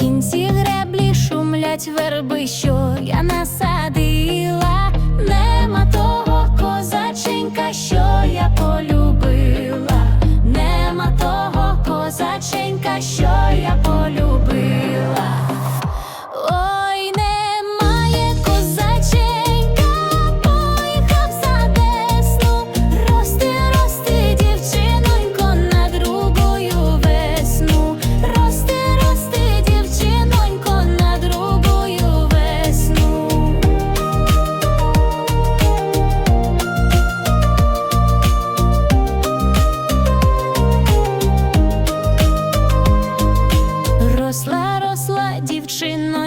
кінці греблі шумлять верби, що я насадила, нема того козаченька, що я полюбила, нема того козаченька, що я полюбила.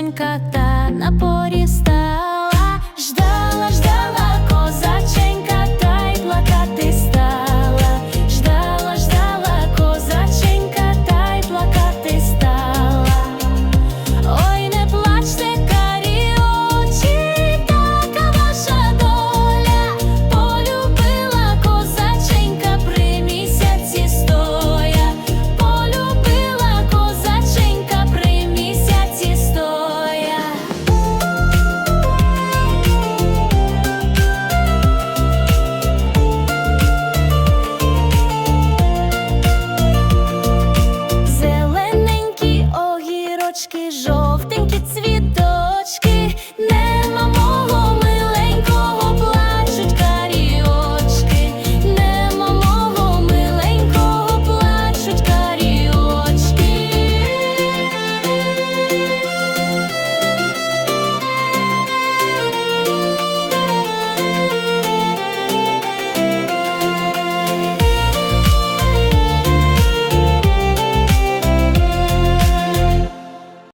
донька та напоріста.